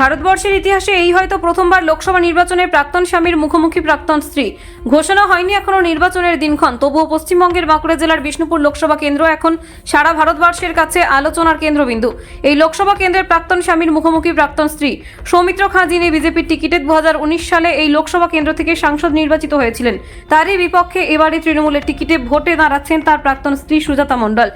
ভারতবর্ষের ইতিহাসে এই হয়তো প্রথমবার লোকসভা নির্বাচনের প্রাক্তন স্বামীর মুখোমুখি প্রাক্তন স্ত্রী। ঘোষণা হয়নি এখনও নির্বাচনের দিনক্ষণ, তবুও পশ্চিমবঙ্গের বাঁকুড়া জেলার বিষ্ণুপুর লোকসভা কেন্দ্র এখন সারা ভারতবর্ষের কাছে আলোচনার কেন্দ্রবিন্দু। এই লোকসভা কেন্দ্রের প্রাক্তন স্বামীর মুখোমুখি প্রাক্তন স্ত্রী সৌমিত্র খাঁ যিনি বিজেপির টিকিটে দু হাজার উনিশ সালে এই লোকসভা কেন্দ্র থেকে সাংসদ নির্বাচিত হয়েছিলেন। তারই বিপক্ষে এবারে তৃণমূলের টিকিটে ভোটে দাঁড়াচ্ছেন তার প্রাক্তন স্ত্রী সুজাতা মণ্ডল।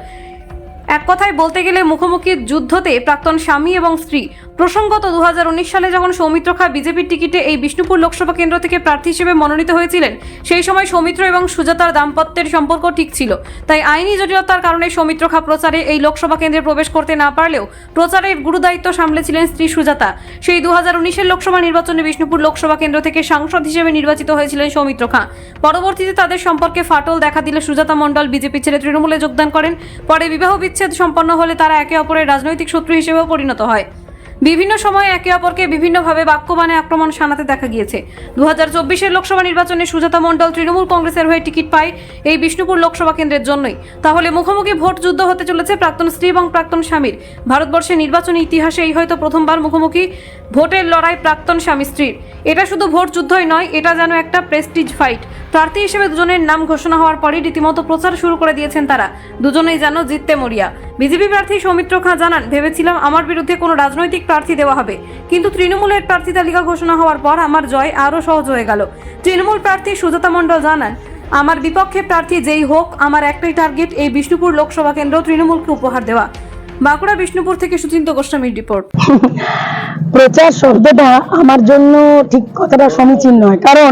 এক কথায় বলতে গেলে মুখোমুখি যুদ্ধতে প্রাক্তন স্বামী এবং স্ত্রী প্রসঙ্গত দু হাজার উনিশ সালে যখন সৌমিত্র খা বিজেপির টিকিটে এই বিষ্ণুপুর লোকসভা কেন্দ্র থেকে প্রার্থী হিসেবে মনোনীত হয়েছিলেন, সেই সময় সৌমিত্র এবং সুজাতার দাম্পত্যের সম্পর্ক ঠিক ছিল। তাই আইনি জটিলতার কারণে সৌমিত্র খা প্রচারে এই লোকসভা কেন্দ্রে প্রবেশ করতে না পারলেও প্রচারের গুরুদায়িত্ব সামলেছিলেন স্ত্রী সুজাতা। সেই দু হাজার লোকসভা নির্বাচনে বিষ্ণুপুর লোকসভা কেন্দ্র থেকে সাংসদ হিসেবে নির্বাচিত হয়েছিলেন সৌমিত্র খাঁ। পরবর্তীতে তাদের সম্পর্কে ফাটল দেখা দিলে সুজাতা মণ্ডল বিজেপি ছেড়ে তৃণমূলে যোগদান করেন। পরে বিবাহ বিচ্ছেদ সম্পন্ন হলে তারা একে অপরের রাজনৈতিক শত্রু হিসেবেও পরিণত হয়। বিভিন্ন সময়ে একে অপরকে বিভিন্নভাবে বাক্যবাণে আক্রমণ শানাতে দেখা গিয়েছে। দু হাজার চব্বিশের লোকসভা নির্বাচনে সুজাতা মণ্ডল তৃণমূল কংগ্রেসের হয়ে টিকিট পায় এই বিষ্ণুপুর লোকসভা কেন্দ্রের জন্যই। তাহলে মুখোমুখি ভোট যুদ্ধ হতে চলেছে প্রাক্তন স্ত্রী এবং প্রাক্তন স্বামীর। ভারতবর্ষের নির্বাচনী ইতিহাসে এই হয়তো প্রথমবার মুখোমুখি ভোটের লড়াই প্রাক্তন স্বামী স্ত্রীর। এটা শুধু ভোট যুদ্ধই নয়, এটা যেন একটা প্রেস্টিজ ফাইট প্রার্থী হিসেবে দুজনের নাম ঘোষণা হওয়ার পরই রীতিমতো প্রচার শুরু করে দিয়েছেন তারা। দুজনেই যেন জিততে মরিয়া। বিজেপি প্রার্থী সৌমিত্র খাঁ জানান, ভেবেছিলাম আমার বিরুদ্ধে কোনো রাজনৈতিক প্রার্থী দেওয়া হবে। কিন্তু তৃণমূলের প্রার্থী তালিকা ঘোষণা হওয়ার পর আমার জয় আরও সহজ হয়ে গেল। তৃণমূল প্রার্থী সুজাতা মণ্ডল জানান, আমার বিপক্ষে প্রার্থী যেই হোক, আমার একটাই টার্গেট এই বিষ্ণুপুর লোকসভা কেন্দ্র তৃণমূলকে উপহার দেওয়া। বাঁকুড়া বিষ্ণুপুর থেকে সুচিন্ত গোস্বামীর রিপোর্ট। প্রচার শব্দটা আমার জন্য ঠিক কথাটা সমীচীন নয়। কারণ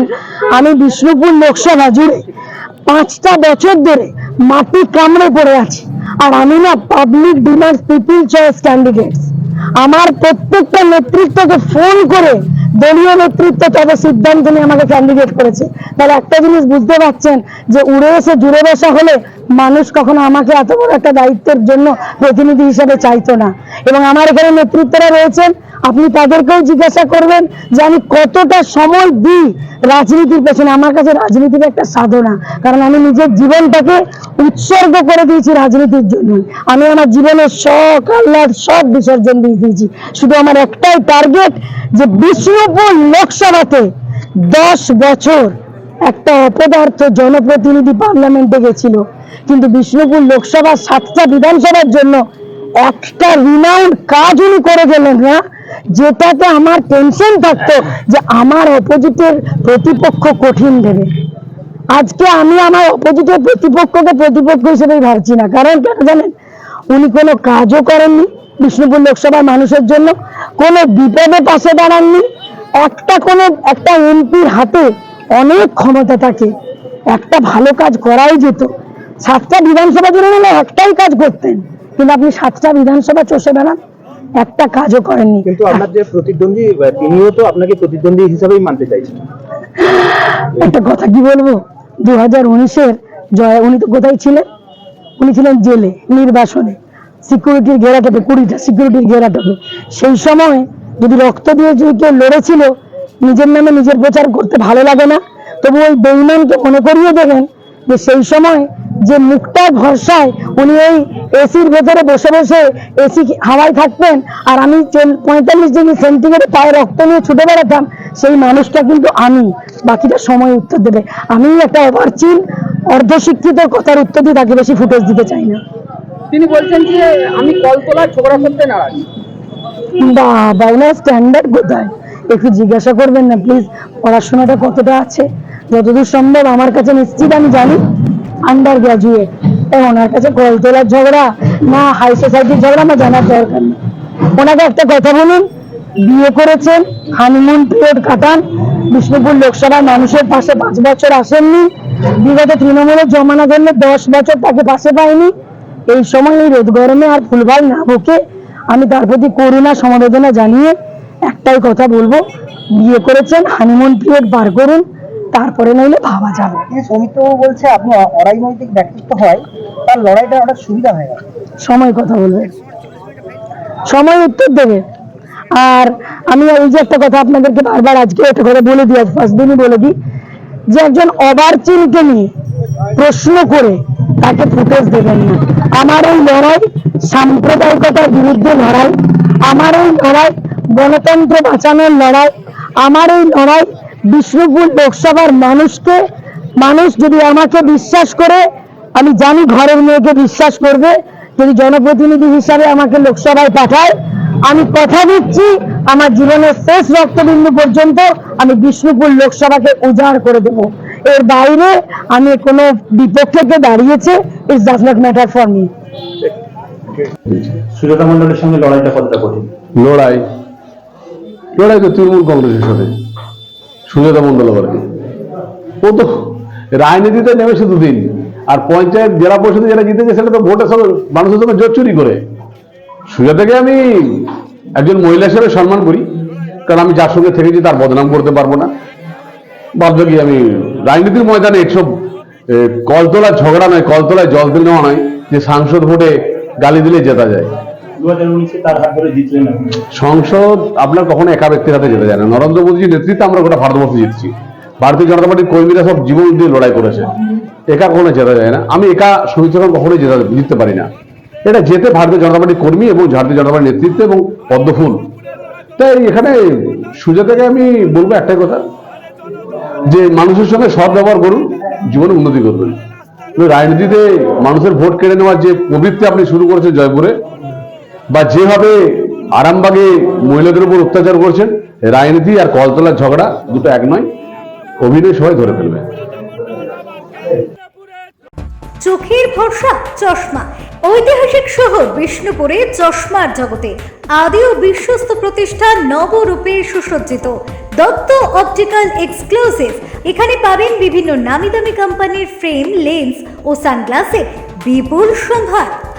আমি বিষ্ণুপুর লোকসভা জুড়ে পাঁচটা বছর ধরে মাটি কামড়ে পড়ে আছি। আর আমি না public demand people choice candidates আমার প্রত্যেকটা নেতৃত্বকে ফোন করে দলীয় নেতৃত্ব তবে সিদ্ধান্ত নিয়ে আমাকে ক্যান্ডিডেট করেছে। তাহলে একটা জিনিস বুঝতে পারছেন যে উড়ে এসে জুড়ে বসা হলে মানুষ কখনো আমাকে এত বড় একটা দায়িত্বের জন্য প্রতিনিধি হিসেবে চাইতো না। এবং আমার এখানে নেতৃত্বরা রয়েছেন, আপনি তাদেরকেও জিজ্ঞাসা করবেন যে আমি কতটা সময় দিই রাজনীতির পেছনে। আমার কাছে রাজনীতির একটা সাধনা, কারণ আমি নিজের জীবনটাকে উৎসর্গ করে দিয়েছি রাজনীতির জন্য। আমি আমার জীবনের শখ, আহ্লাদ সব বিসর্জন দিয়ে দিয়েছি। শুধু আমার একটাই টার্গেট যে বিষ্ণুপুর লোকসভাতে দশ বছর একটা অপদার্থ জনপ্রতিনিধি পার্লামেন্টে গেছিল। কিন্তু বিষ্ণুপুর লোকসভা সাতটা বিধানসভার জন্য একটা রিনাউন্ড কাজ উনি করে গেলেন না যেটাতে আমার টেনশন থাকতো যে আমার অপোজিটের প্রতিপক্ষ কঠিন দেবে। আজকে আমি আমার অপোজিটের প্রতিপক্ষকে প্রতিপক্ষ হিসেবেই ভাবছি না। কারণ কেন জানেন? উনি কোনো কাজও করেননি বিষ্ণুপুর লোকসভার মানুষের জন্য। কোনো বিপদে পাশে দাঁড়াননি। একটা কোনো, একটা এমপির হাতে অনেক ক্ষমতা থাকে। একটা ভালো কাজ করাই যেত। সাতটা বিধানসভা জুড়ে নিলে একটাই কাজ করতেন। কিন্তু আপনি সাতটা বিধানসভা চষে বেড়ান একটা কাজও করেননি। কিন্তু আপনার যে প্রতিদ্বন্দ্বী তিনিও তো আপনাকে প্রতিদ্বন্দ্বী হিসাবেই মানতে চাইছেন। একটা কথা কি বলব? দু হাজার উনিশের জয় উনি তো কোথায় ছিলেন? উনি ছিলেন জেলে নির্বাসনে। সিকিউরিটির ঘেরাটোপে কুড়িটা সিকিউরিটির ঘেরাটোপে। সেই সময় যদি রক্ত দিয়ে যদি কেউ লড়েছিল নিজের নামে নিজের প্রচার করতে ভালো লাগে না। তবু ওই বেইমানকে মনে করিয়ে দেবেন যে সেই সময় যে মুখটার ভরসায় উনি এই এসির ভেতরে বসে বসে এসি হাওয়ায় থাকতেন আর আমি পঁয়তাল্লিশ ডিগ্রি সেন্টিগ্রেডে পায়ে রক্ত নিয়ে ছুটে বেড়াতাম সেই মানুষটা কিন্তু আমি। বাকিটা সময় উত্তর দেবে। আমি একটা অর্চিন অর্ধশিক্ষিত কথার উত্তর দিয়ে তাকে বেশি ফুটেজ দিতে চাই না। তিনি বলছেন যে আমি কলতলা ঝগড়া করতে নারাজ। বাবা ওনার স্ট্যান্ডার্ড কোথায়? একটু জিজ্ঞাসা করবেন না প্লিজ পড়াশোনাটা কতটা আছে? যতদূর সম্ভব আমার কাছে নিশ্চিত আমি জানি। আন্ডার গ্রাজুয়েট ওনার কাছে কল তোলার ঝগড়া, না হাই সোসাইটির ঝগড়া, আমার জানার দরকার নেই। ওনাকে একটা কথা বলুন। বিয়ে করেছেন হানিমুন পিরিয়ড কাটান। বিষ্ণুপুর লোকসভার মানুষের পাশে পাঁচ বছর আসেননি। বিগত তৃণমূলের জমানা ধরলে দশ বছর তাকে পাশে পায়নি। এই সময় এই রোদ গরমে আর ফুলভাল না বকে আমি তার প্রতি করুণা, সমবেদনা জানিয়ে একটাই কথা বলব বিয়ে করেছেন হানিমুন পিরিয়ড বার করুন তারপরে নইলে ভাবা যাবে। সৌমিত্রবাবু বলছে আপনি অরাজনৈতিক ব্যক্তিত্ব হয় তার লড়াইটা অনেক সুবিধা হয়ে। সময় কথা বলবে। সময় উত্তর দেবে। আর আমি এই যে একটা কথা আপনাদেরকে বারবার আজকে একটা কথা বলে দিই আজ ফার্স্ট দিনই বলে দিই যে একজন অবার্চিনকে নিয়ে প্রশ্ন করে তাকে ফুটেজ দেবেন না। আমার এই লড়াই সাম্প্রদায়িকতার বিরুদ্ধে লড়াই। আমার এই লড়াই গণতন্ত্র বাঁচানোর লড়াই। আমার এই লড়াই বিষ্ণুপুর লোকসভার মানুষকে মানুষ যদি আমাকে বিশ্বাস করে আমি জানি ঘরের মেয়েকে বিশ্বাস করবে। যদি জনপ্রতিনিধি হিসাবে আমাকে লোকসভায় পাঠায় আমি কথা দিচ্ছি আমার জীবনের শেষ রক্তবিন্দু পর্যন্ত আমি বিষ্ণুপুর লোকসভাকে উজাড় করে দেব। এর বাইরে আমি কোনো বিপক্ষকে দাঁড়িয়েছে it's does not matter for me Sujata মন্ডলের সঙ্গে লড়াইটা কতটা কঠিন? লড়াই লড়াই তো তৃণমূল কংগ্রেসের সাথে সুজাতা মন্ডল আবার কি ও তো রাজনীতিতে নেমেছে দুদিন আর পঞ্চায়েত জেলা পরিষদে যারা জিতেছে সেটা তো ভোটের সঙ্গে মানুষের সঙ্গে জোর চুরি করে। সুজাতাকে আমি একজন মহিলা হিসেবে সম্মান করি কারণ আমি যার সঙ্গে থেকেছি তার বদনাম করতে পারব না। বাধ্য কি আমি রাজনীতির ময়দানে এসব এ, কলতলায় ঝগড়া নয় কলতলায় জল দিলে নেওয়া নয় যে সাংসদ ভোটে গালি দিলে জেতা যায়। সংসদ আপনার কখনো একা ব্যক্তির হাতে যেতে যায় না। নরেন্দ্র মোদীজির নেতৃত্বে আমরা গোটা ভারতবর্ষে জিতছি। ভারতীয় জনতা পার্টির কর্মীরা সব জীবন দিয়ে লড়াই করেছে। একা কখনো জেতা যায় না। আমি একা সুমিত্রগণ কখনোই জেতা জিততে পারি না। এটা যেতে ভারতীয় জনতা পার্টির কর্মী এবং ভারতীয় জনতা পার্টির নেতৃত্ব এবং পদ্মফুল। তাই এখানে সুজাতাকে আমি বলব একটাই কথা, যে মানুষের সঙ্গে সৎ ব্যবহার করুন, জীবনে উন্নতি করবেন। রাজনীতিতে মানুষের ভোট কেড়ে নেওয়ার যে প্রবৃত্তি আপনি শুরু করেছেন জয়পুরে বা যেভাবে আরামবাগে মহিলাদের উপর অত্যাচার করছেন, রাজনীতি আর কলতলার ঝগড়া দুটো এক নয়, অভিনয় সবাই ধরে ফেলবে। চোখের ভরসা, চশমা। ঐতিহাসিক শহর বিষ্ণুপুরে চশমার জগতে আদি ও বিশ্বস্ত প্রতিষ্ঠান নবরূপে সুসজ্জিত। Dutta optical exclusive. এখানে পাবেন বিভিন্ন নামি দামি কোম্পানির ফ্রেম, লেন্স ও সানগ্লাসের বিপুল সম্ভার।